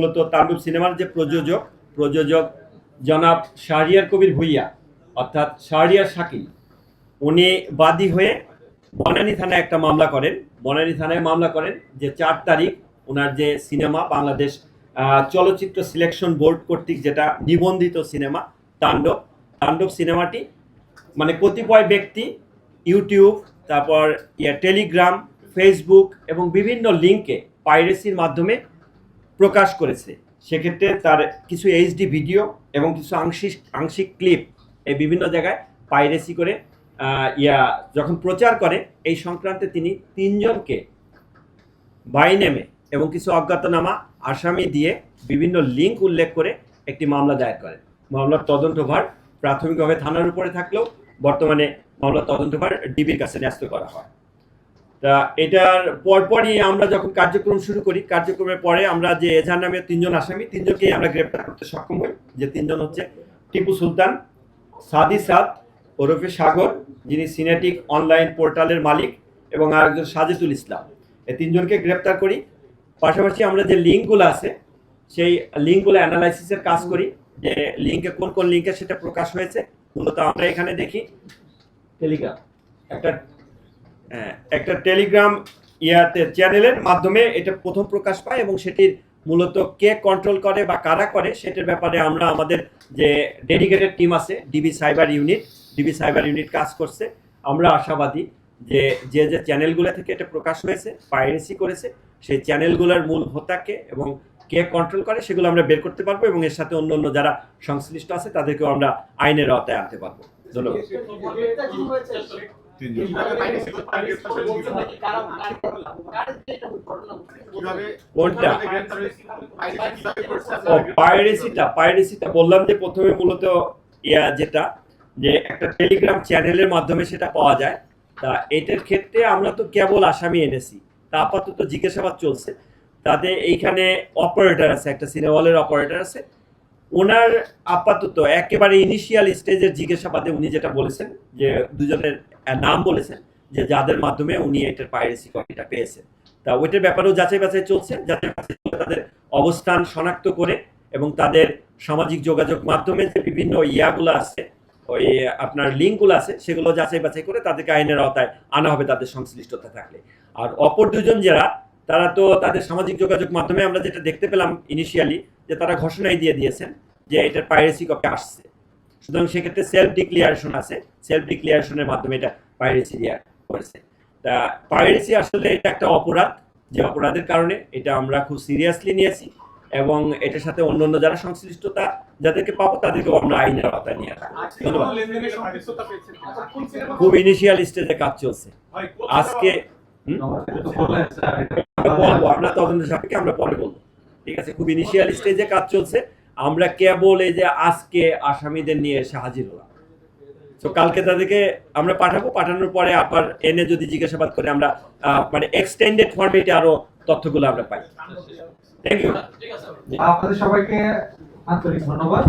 মূলত তাণ্ডব সিনেমার যে প্রযোজক প্রযোজক জনাব শাহরিয়ার কবির ভুইয়া, অর্থাৎ শাহরিয়ার শাকিল, উনি বাদী হয়ে বনানী থানায় একটা মামলা করেন। বনানী থানায় মামলা করেন যে চার তারিখ ওনার যে সিনেমা বাংলাদেশ চলচ্চিত্র সিলেকশন বোর্ড কর্তৃক যেটা নিবন্ধিত সিনেমা, তাণ্ডব তাণ্ডব সিনেমাটি মানে কতিপয় ব্যক্তি ইউটিউব, তারপর ইয়া টেলিগ্রাম, ফেসবুক এবং বিভিন্ন লিঙ্কে পাইরেসির মাধ্যমে প্রকাশ করেছে। সেক্ষেত্রে তার কিছু এইচডি ভিডিও এবং কিছু আংশিক আংশিক ক্লিপ এই বিভিন্ন জায়গায় পাইরেসি করে ইয়া, যখন প্রচার করে, এই সংক্রান্তে তিনি তিনজনকে বাই নেমে এবং কিছু অজ্ঞাতনামা আসামি দিয়ে বিভিন্ন লিঙ্ক উল্লেখ করে একটি মামলা দায়ের করেন। মামলার তদন্তভার প্রাথমিকভাবে থানার উপরে থাকলেও বর্তমানে মামলার তদন্তভার ডিবির কাছে ন্যস্ত করা হয়। তা এটার পরপরই আমরা যখন কার্যক্রম শুরু করি, কার্যক্রমের পরে আমরা যে এজাহার নামে তিনজন আসামি, তিনজনকেই আমরা গ্রেপ্তার করতে সক্ষম হই। যে তিনজন হচ্ছে টিপু সুলতান, সাদি সাদ, ওরফে সাগর, যিনি সিনেটিক অনলাইন পোর্টালের মালিক, এবং আরেকজন সাজেদুল ইসলাম। এই তিনজনকে গ্রেপ্তার করি। পাশাপাশি আমরা যে লিঙ্কগুলো আছে, সেই লিঙ্কগুলো অ্যানালাইসিসের কাজ করি, যে লিঙ্কে কোন কোন লিঙ্কে সেটা প্রকাশ হয়েছে। মূলত আমরা এখানে দেখি টেলিগ্রাম একটা একটা টেলিগ্রাম ইয়াতে চ্যানেলের মাধ্যমে এটা প্রথম প্রকাশ পায় এবং সেটির মূলত কে কন্ট্রোল করে বা কারা করে সেটার ব্যাপারে আমরা আমাদের যে ডেডিকেটেড টিম আছে DB cyber unit DB cyber unit কাজ করছে আমরা আশাবাদী যে যে যে চ্যানেলগুলো থেকে এটা প্রকাশ হয়েছে পাইরেসি করেছে সেই চ্যানেলগুলোর মূল হোতাকে এবং কে কন্ট্রোল করে সেগুলো আমরা বের করতে পারব এবং এর সাথে অন্য অন্য যারা সংশ্লিষ্ট আছে তাদেরকেও আমরা আইনের আওতায় আনতে পারব ধন্যবাদ কোনটা? ও পাইরেসিটা পাইরেসিটা বললাম যে প্রথমে মূলত ইয়া যেটা যে একটা টেলিগ্রাম চ্যানেলের মাধ্যমে সেটা পাওয়া যায়। তা এটার ক্ষেত্রে আমরা তো কেবল আসামি এনেছি। তা আপাতত জিজ্ঞাসাবাদ চলছে। তাতে এইখানে অপারেটর আছে একটা সিনেমা হলের অপারেটর আছে। ওনার আপাতত একেবারে ইনিশিয়াল স্টেজের জিজ্ঞাসাবাদে উনি যেটা বলেছেন যে দুজনের নাম বলেছেন যে যাদের মাধ্যমে উনি এটার পাইরেসি কপিটা পেয়েছেন। তা ওইটার ব্যাপারেও যাচাই বাছাই চলছে, যাচাই বাছাই করে তাদের অবস্থান শনাক্ত করে এবং তাদের সামাজিক যোগাযোগ মাধ্যমে যে বিভিন্ন ইয়াগুলো আছে, ওই আপনার লিঙ্কগুলো আছে, সেগুলো যাচাই বাছাই করে তাদেরকে আইনের আওতায় আনা হবে তাদের সংশ্লিষ্টতা থাকলে। আর অপর দুজন যারা, তারা তো তাদের সামাজিক যোগাযোগ মাধ্যমে আমরা যেটা দেখতে পেলাম ইনিশিয়ালি যে তারা ঘোষণাই দিয়ে দিয়েছেন যে এটার পাইরেসি কপি আসছে। সুতরাং সেক্ষেত্রে সেলফ ডিক্লিয়ারেশন আছে। সেলফ ডিক্লিয়ারেশনের মাধ্যমে এটা পাইরেসি দেওয়া করেছে। তা পাইরেসি আসলে এটা একটা অপরাধ। যে অপরাধের কারণে এটা আমরা খুব সিরিয়াসলি নিয়েছি এবং এটার সাথে অন্য অন্য যারা সংশ্লিষ্টতা যাদেরকে পাবো তাদেরকেও আমরা আইনের আওতায় নিয়ে আসব। ধন্যবাদ। খুব ইনিশিয়াল স্টেজে কাজ চলছে। আজকে আমরা তদন্ত সাপেক্ষে আমরা পরে বলব। ঠিক আছে খুব ইনিশিয়াল স্টেজে কাজ চলছে। আমরা কেবল এই যে আজকে আসামিদের নিয়ে এসে হাজির হলাম। তো কালকে তাদেরকে আমরা পাঠাবো, পাঠানোর পরে আবার এনে যদি জিজ্ঞাসাবাদ করে আমরা মানে এক্সটেন্ডেড ফরম্যাটে আরও তথ্যগুলো আমরা পাই। থ্যাংক ইউ আপনাদের সবাইকে আন্তরিক ধন্যবাদ।